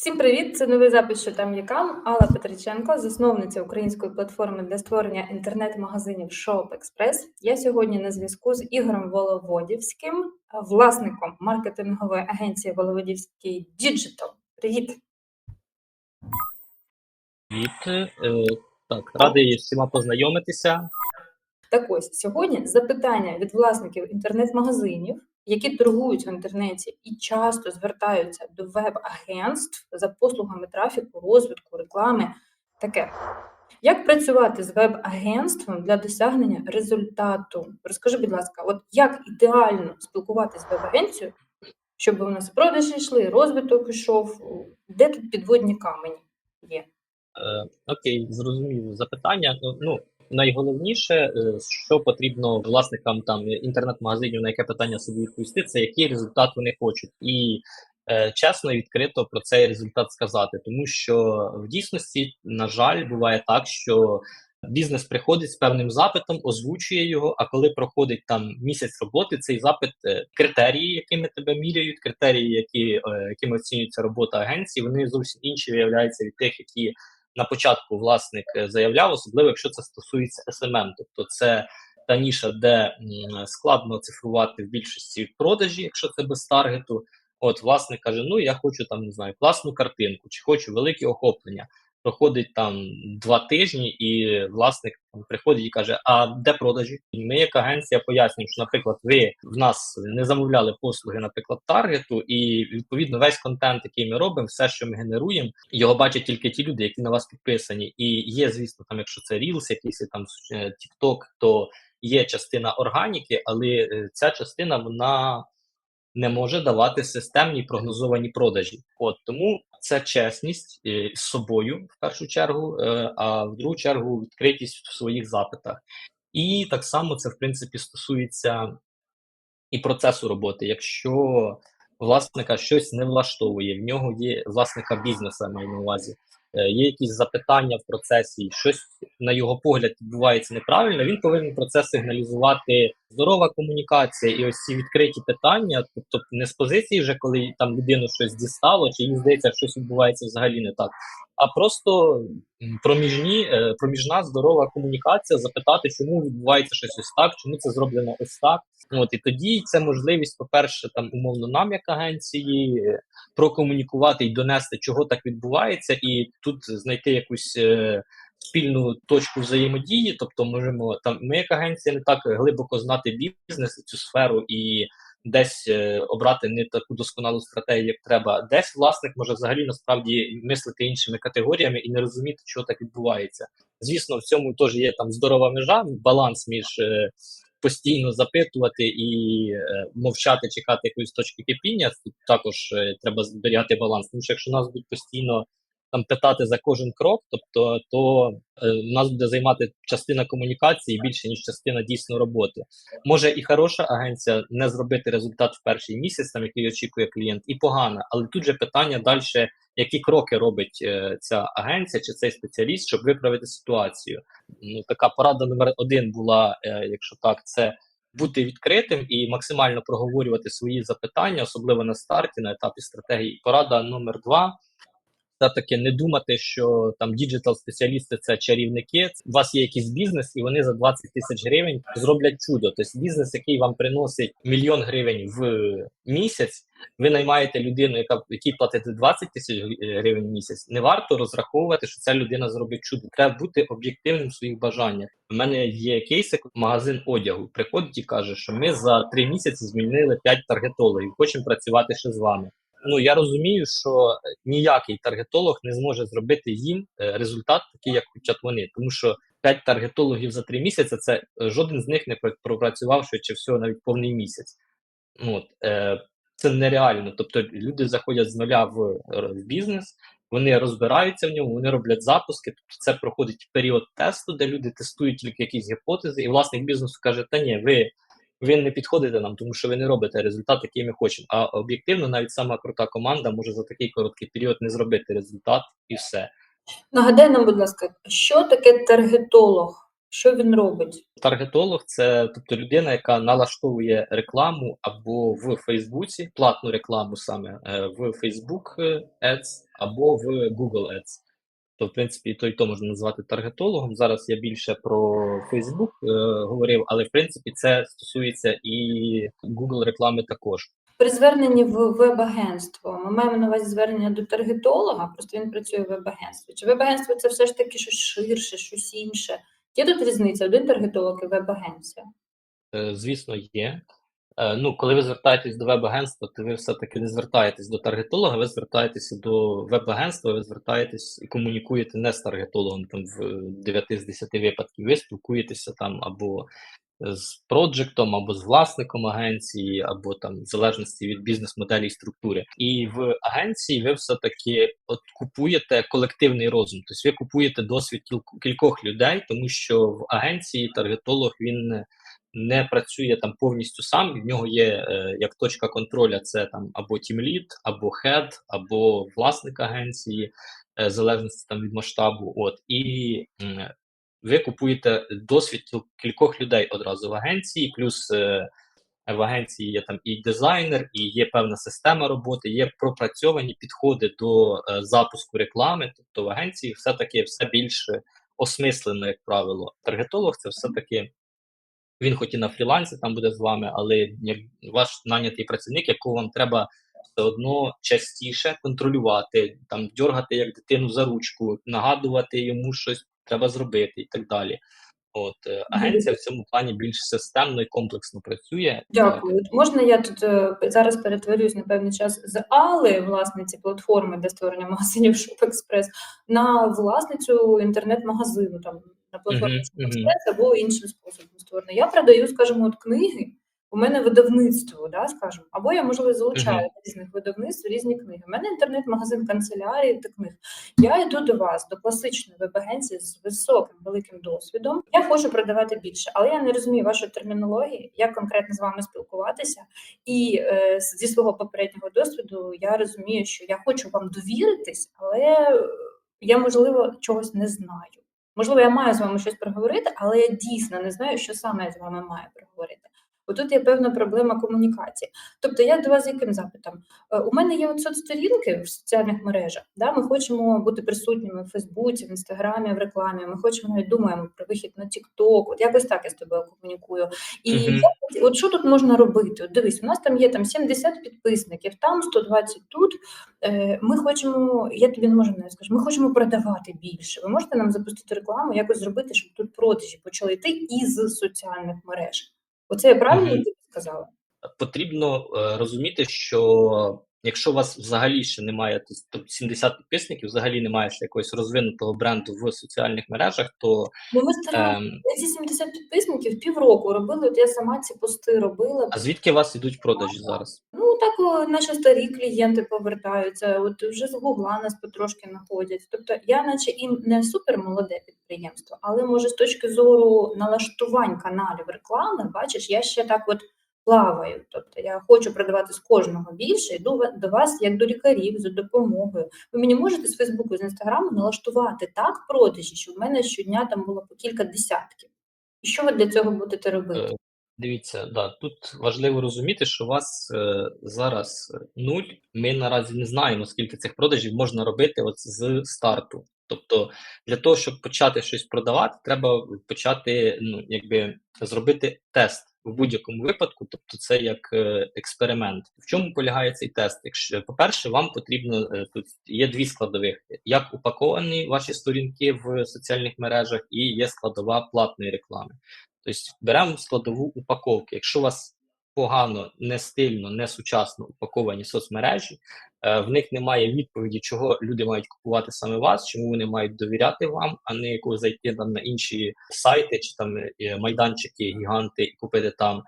Всім привіт! Це новий запис «Що там є кам» Алла Петриченко, засновниця української платформи для створення інтернет-магазинів Shop Express. Я сьогодні на зв'язку з Ігорем Воловодівським, власником маркетингової агенції Воловодівський Digital. Привіт! Привіт. Е, Так, радий всіма познайомитися. Так ось сьогодні запитання від власників інтернет-магазинів, які торгують в інтернеті і часто звертаються до веб-агентств за послугами трафіку, розвитку, реклами. Таке. Як працювати з веб-агентством для досягнення результату? Розкажи, будь ласка, от як ідеально спілкуватися з веб-агенцією, щоб у нас продажі йшли, розвиток йшов? Де тут підводні камені є? Е, Окей, зрозумів запитання. Ну, Ну, найголовніше, е, що потрібно власникам там інтернет-магазинів, на яке питання собі відповісти, це який результат вони хочуть. І е, чесно і відкрито про цей результат сказати, тому що в дійсності, на жаль, буває так, що бізнес приходить з певним запитом, озвучує його. А коли проходить там місяць роботи, цей запит, е, критерії, якими тебе міряють, критерії, які, е, якими оцінюється робота агенції, вони зовсім інші виявляються від тих, які на початку власник е, заявляв, особливо якщо це стосується SMM, тобто це та ніша, де складно цифрувати в більшості продажі, якщо це без таргету. От власник каже: Ну я хочу там не знаю класну картинку, чи хочу великі охоплення. Проходить там два тижні, і власник там, приходить і каже: А де продажі? Ми, як агенція, пояснюємо, що, наприклад, ви в нас не замовляли послуги, наприклад, таргету, і відповідно весь контент, який ми робимо, все, що ми генеруємо, його бачать тільки ті люди, які на вас підписані. І є, звісно, там, якщо це Reels, якийсь там е, TikTok, то є частина органіки, але е, ця частина вона не може давати системні прогнозовані продажі. От тому це чесність е, з собою в першу чергу, е, а в другу чергу відкритість в своїх запитах. І так само це в принципі стосується і процесу роботи. Якщо власника щось не влаштовує, в нього є власника бізнесу, маю на увазі. е, Є якісь запитання в процесі, щось на його погляд відбувається неправильно. Він повинен про це сигналізувати. Здорова комунікація і ось ці відкриті питання, тобто не з позиції, вже коли там людину щось дістало, чи їй здається, щось відбувається взагалі не так, а просто проміжні, е, проміжна здорова комунікація, запитати, чому відбувається щось ось так, чому це зроблено ось так. От і тоді це можливість, по-перше, там умовно нам, як агенції, е, прокомунікувати і донести, чого так відбувається, і тут знайти якусь. Спільну точку взаємодії, тобто можемо там. Ми, як агенція, не так глибоко знати бізнес цю сферу і десь е, обрати не таку досконалу стратегію, як треба. Десь власник може взагалі насправді мислити іншими категоріями і не розуміти, що так відбувається. Звісно, в цьому теж є там здорова межа, баланс між е, постійно запитувати і е, мовчати, чекати якоїсь точки кипіння. Тут також треба зберігати баланс. Тому що якщо нас будуть постійно там питати за кожен крок, тобто то е, нас буде займати частина комунікації більше ніж частина дійсно роботи. Може і хороша агенція не зробити результат в перший місяць, там який очікує клієнт, і погана, але тут же питання далі, які кроки робить е, ця агенція чи цей спеціаліст, щоб виправити ситуацію. Ну така порада номер один була, е, якщо так, це. Бути відкритим і максимально проговорювати свої запитання, особливо на старті, на етапі стратегії. Порада номер два все-таки не думати, що там діджитал спеціалісти це чарівники. У вас є якийсь бізнес, і вони за 20 тисяч гривень зроблять чудо. Тобто бізнес, який вам приносить мільйон гривень в місяць. Ви наймаєте людину, яка якій платите 20 тисяч гривень в місяць. Не варто розраховувати, що ця людина зробить чудо. Треба бути об'єктивним в своїх бажаннях. У мене є кейс, як магазин одягу. Приходить і каже, що ми за три місяці змінили 5 таргетологів. Хочемо працювати ще з вами ну я розумію, що ніякий таргетолог не зможе зробити їм е, результат, такий, як хочуть вони, тому що 5 таргетологів за 3 місяці це е, жоден з них не пропрацював швидше всього навіть повний місяць. От, е, Це нереально. Тобто люди заходять з нуля в, в бізнес, вони розбираються в ньому, вони роблять запуски. Тобто це проходить період тесту, де люди тестують тільки якісь гіпотези, і власник бізнесу каже: Та ні, ви ви не підходите нам, тому що ви не робите результат, який ми хочемо. А об'єктивно, навіть сама крута команда може за такий короткий період не зробити результат і все. Нагадай нам, будь ласка, що таке таргетолог? Що він робить? Таргетолог це тобто людина, яка налаштовує рекламу або в Фейсбуці, платну рекламу саме е, в Facebook Ads або в Google Ads. То, в принципі, то і то можна назвати таргетологом. Зараз я більше про Facebook е, говорив, але в принципі це стосується і Google реклами також. При зверненні в веб-агентство ми маємо на увазі звернення до таргетолога, просто він працює в веб-агентстві. Чи веб-агентство це все ж таки щось ширше, щось інше? Є тут різниця один таргетолог і веб-агенція? Е, Звісно, є. Е, Ну, коли ви звертаєтесь до веб-агентства, то ви все-таки не звертаєтесь до таргетолога, ви звертаєтеся до веб-агентства, ви звертаєтесь і комунікуєте не з таргетологом там в 9 з 10 випадків. Ви спілкуєтеся там або з проджектом, або з власником агенції, або там в залежності від бізнес-моделі і структури. І в агенції ви все-таки от купуєте колективний розум. Тобто ви купуєте досвід кількох людей, тому що в агенції таргетолог він не- працює там повністю сам. В нього є е, як точка контроля, це там або тімлід, або хед, або власник агенції, е, залежності там від масштабу. От і м, ви купуєте досвід кількох людей одразу в агенції, плюс е, в агенції є там і дизайнер, і є певна система роботи, є пропрацьовані підходи до е, запуску реклами. Тобто в агенції все-таки все більше осмислено, як правило. Таргетолог це все-таки він хоч і на фрілансі там буде з вами, але як ваш нанятий працівник, якого вам треба все одно частіше контролювати, там дьоргати як дитину за ручку, нагадувати йому щось треба зробити і так далі. От е, агенція в цьому плані більш системно і комплексно працює. Е, Дякую. От Можна я тут е, зараз перетворюсь на певний час з Али, власниці платформи для створення магазинів ShopExpress, на власницю інтернет-магазину, там на платформі Мгм, мгм. ShopExpress або іншим способом створено. Я продаю, скажімо, от книги. У мене видавництво, да, скажімо, або я можливо залучаю Мгм. до різних видавництв різні книги. У мене інтернет-магазин канцелярії та книг. Я йду до вас, до класичної веб-агенції з високим великим досвідом. Я хочу продавати більше, але я не розумію вашої термінології, як конкретно з вами спілкуватися. І е, зі свого попереднього досвіду я розумію, що я хочу вам довіритись, але я можливо чогось не знаю. Можливо, я маю з вами щось проговорити, але я дійсно не знаю, що саме я з вами маю проговорити. Отут є певна проблема комунікації. Тобто, я до вас з яким запитом? Е, У мене є от соцсторінки в соціальних мережах. Да? Ми хочемо бути присутніми в Фейсбуці, в Інстаграмі, в рекламі. Ми хочемо навіть думаємо про вихід на TikTok. От якось так я з тобою комунікую. І я от- що тут можна робити? От дивись, у нас там є там 70 підписників, там 120 тут. Е, Ми хочемо, я тобі не можу навіть скажу, ми хочемо продавати більше. Ви можете нам запустити рекламу, якось зробити, щоб тут продажі почали йти із соціальних мереж. Оце я правильно mm-hmm. сказала? Потрібно е, розуміти, що якщо у вас взагалі ще немає тобто 70 підписників, взагалі немає ще якогось розвинутого бренду в соціальних мережах, то Ну, ми старалися. ем, ці 70 підписників півроку робили. От я сама ці пости робила. а звідки у вас ідуть продажі зараз? Ну так наші старі клієнти повертаються. От вже з Гугла нас потрошки знаходять. Тобто я, наче і не супер молоде підприємство, але може з точки зору налаштувань каналів реклами, бачиш, я ще так от плаваю. Тобто я хочу продавати з кожного більше, йду до вас як до лікарів за допомогою. Ви мені можете з Фейсбуку, з інстаграму налаштувати так продажі, щоб в мене щодня там було по кілька десятків. І що ви для цього будете робити? Е, Дивіться, да, тут важливо розуміти, що у вас е, зараз нуль. Ми наразі не знаємо, скільки цих продажів можна робити от з старту. Тобто, для того, щоб почати щось продавати, треба почати, ну, якби зробити тест в будь-якому випадку. Тобто, це як е, експеримент. В чому полягає цей тест? Якщо, по-перше, вам потрібно е, тут є дві складових: як упаковані ваші сторінки в соціальних мережах, і є складова платної реклами. Тобто беремо складову упаковки. Якщо у вас погано, не стильно, не сучасно упаковані соцмережі, в них немає відповіді, чого люди мають купувати саме вас, чому вони мають довіряти вам, а не якось зайти там на інші сайти чи там е, майданчики, гіганти і купити там.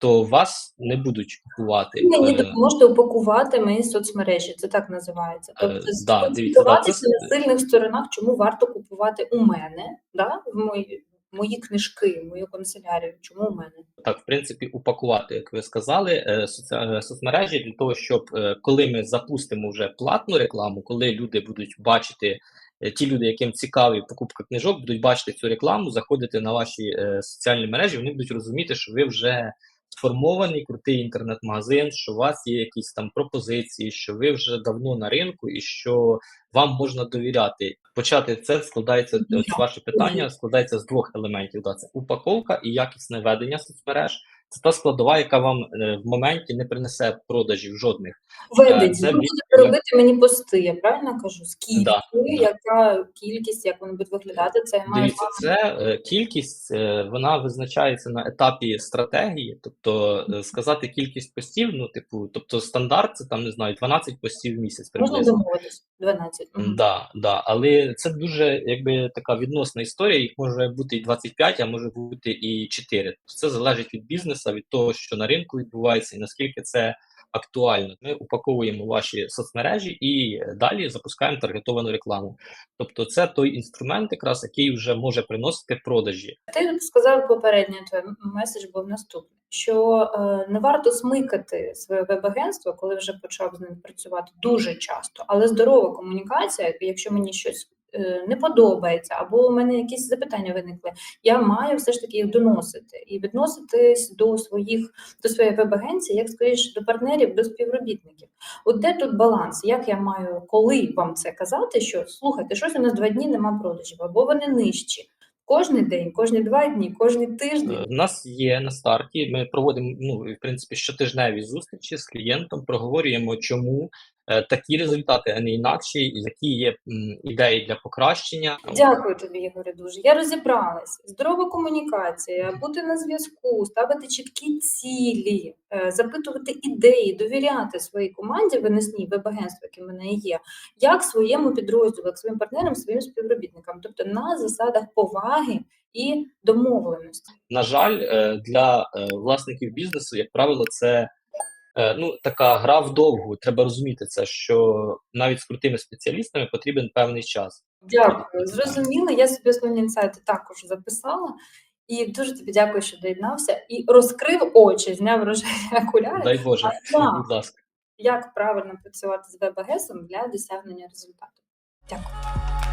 То вас не будуть купувати. Ви мені Е, допоможете упакувати мої соцмережі, це так називається. Е, Тобто да, дивіться, да, це- на сильних сторонах, чому варто купувати у мене, да, в мої мої книжки, мою канцелярію? Чому у мене? Так, в принципі, упакувати, як ви сказали, е, е, соцмережі для того, щоб е, коли ми запустимо вже платну рекламу, коли люди будуть бачити, ті люди, яким цікаві покупка книжок, будуть бачити цю рекламу, заходити на ваші е, соціальні мережі, вони будуть розуміти, що ви вже сформований крутий інтернет-магазин, що у вас є якісь там пропозиції, що ви вже давно на ринку і що вам можна довіряти. Почати це складається ваше питання, складається з двох елементів. Да, це упаковка і якісне ведення соцмереж. Це та складова, яка вам е, в моменті не принесе продажів жодних. Це Ви будете робити мені пости, я правильно кажу? Скільки, Да, да. яка кількість, як вони будуть виглядати, це я маю Дивіться, це е, кількість, е, вона визначається на етапі стратегії, тобто сказати кількість постів, ну, типу, тобто стандарт це там не знаю, 12 постів в місяць можна приблизно. домовитись. 12. Мгм. Да, да, але це дуже якби така відносна історія. Їх може бути і 25, а може бути і 4. Це залежить від бізнесу, від того, що на ринку відбувається, і наскільки це актуально. Ми упаковуємо ваші соцмережі і далі запускаємо таргетовану рекламу. Тобто, це той інструмент, якраз який вже може приносити продажі. Ти сказав попередньо, твій меседж був наступний, що е, не варто смикати своє веб-агентство, коли вже почав з ним працювати дуже часто, але здорова комунікація, якщо мені щось не подобається, або у мене якісь запитання виникли, я маю все ж таки їх доносити і відноситись до своїх до своєї веб-агенції, як скоріше до партнерів, до співробітників. От де тут баланс? Як я маю коли вам це казати? Що слухайте, щось у нас два дні нема продажів, або вони нижчі. Кожний день, кожні два дні, кожний Е, тиждень. У нас є на старті. Ми проводимо ну в принципі щотижневі зустрічі з клієнтом, проговорюємо, чому е, такі результати, а не інакші, які є ідеї для покращення. Дякую тобі, Ігоре, дуже. Я розібралась. Здорова комунікація, бути на зв'язку, ставити чіткі цілі, е, запитувати ідеї, довіряти своїй команді винесній веб-агентству, яке в мене є, як своєму підрозділу, як своїм партнерам, своїм співробітникам, тобто на засадах поваги і домовленості. На жаль, е, для е, власників бізнесу, як правило, це е, ну така гра вдовгу. Треба розуміти це, що навіть з крутими спеціалістами потрібен певний час. Дякую, зрозуміло. Я собі основні інсайти також записала. І дуже тобі дякую, що доєднався і розкрив очі, зняв рожеві окуляри. Дай Боже, А, будь ласка. як правильно працювати з веб-агентством для досягнення результату. Дякую.